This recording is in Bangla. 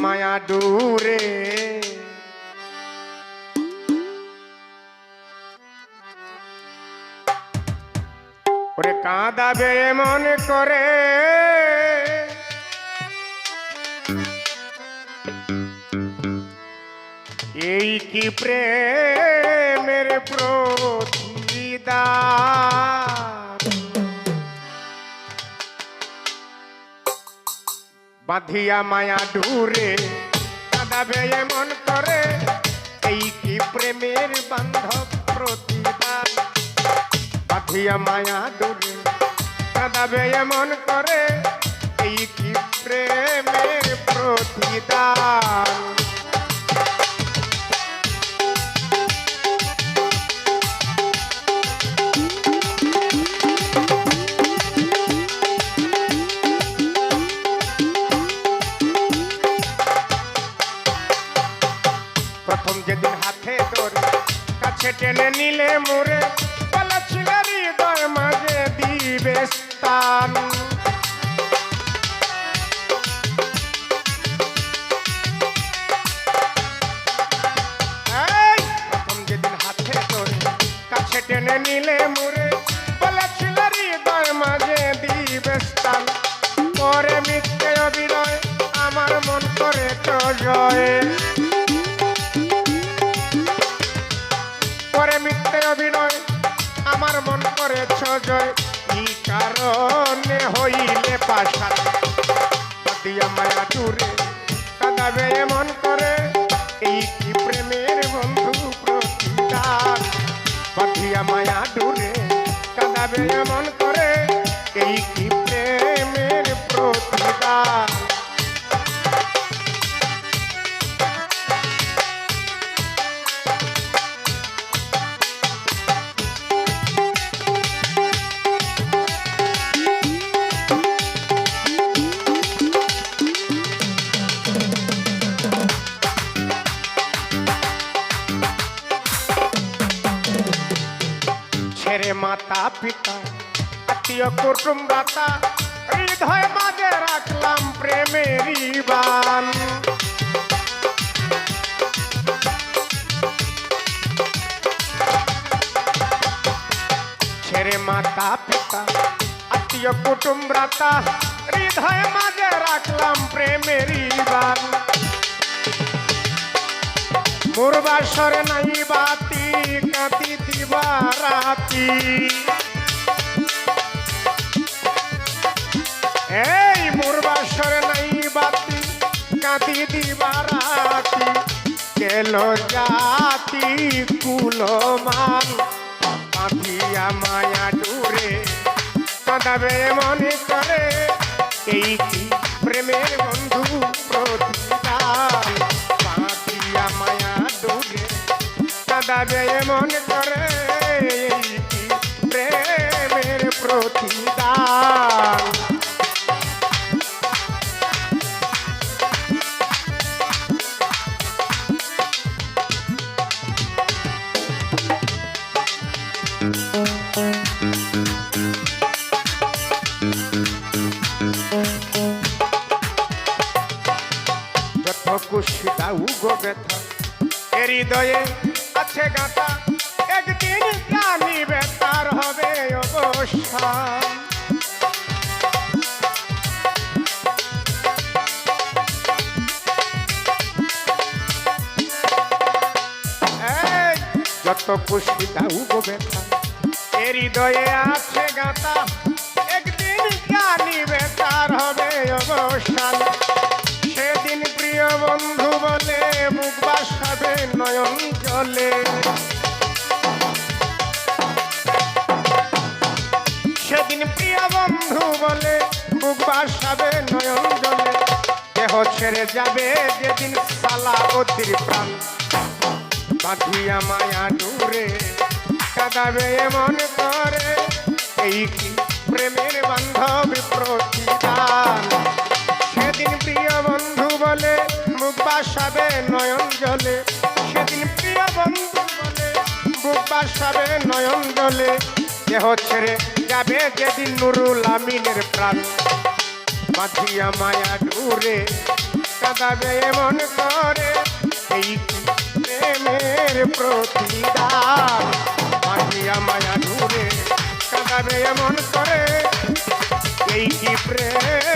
মায়া দূরে। ওরে কাঁদাবে মন করে। এই কি প্রেমের প্রতিদান? বাঁধিয়া মায়া ডুরে, দাদা বেয়ে মন করে, এই কি প্রেমের বান্ধব প্রতিদান বাঁধিয়া মায়া ডুরে, দাদা বেয়ে মন করে, এই কি প্রেমের প্রতিদান কাছে নিলে মোরে মাঝে দিবে স্থান। টেনে নিলে মোরে বলেছিল হৃদয় মাঝে দিবে স্থান। পরে মিথ্যে অভিনয় আমার মন করে জয়। করে জয় কি কারণে হইলে পাশা দিয়া এই কি প্রেমের বন্ধু প্রতিদান? বাধিয়া মায়া দূরে কাঁদাবে করে, এই কি मेरे माता पिता, अतियो कुटुंबाता, हृदय माजे रखलाम प्रेम रिवान मेरे माता पिता, अतियो कुटुंबाता, हृदय माजे रखलाम प्रेम रिवान মুরবাসর নাই বাতি, কাঁদি দিবা রাতি। এই মুরবাসর নাই বাতি, কাঁদি দিবা রাতি। গেল জাতি কুলমান পাখিয়া মায়া ডুরে কাঁদাবে মনে করে, এই প্রেমের বন্ধু? কাঁদাবে মনে করে প্রেমের প্রতিদান। খুশি দাউ গো ব্যথা হৃদয়ে আছে গাথা। একদিন জানিবে তার হবে অবসান যত খুশি দাউ গো ব্যথা এ হৃদয়ে আছে গাথা। নয়ন সেদিন প্রিয় বন্ধু বলে মুখ বাসাবে নয়ন জলে। দেহ ছেড়ে যাবে যেদিন সালা অতির প্রাণ। বাঁধিয়া মায়া দূরে কাঁদাবে মন করে, এই কি প্রেমের বান্ধব প্রতিদান? সেদিন প্রিয় বন্ধু বলে মুখ বাসাবে মুখ নয়ন জলে দেহ ছেড়ে যাবে যেদিন নুরুল আমিনের প্রাণ। বাঁধিয়া মায়া দূরে কাঁদাবে এমন করে, এই প্রেমের প্রতিদান। মাহিয়া মায়া নূরে কাঁদাবে এমন করে, এই কি প্রেম?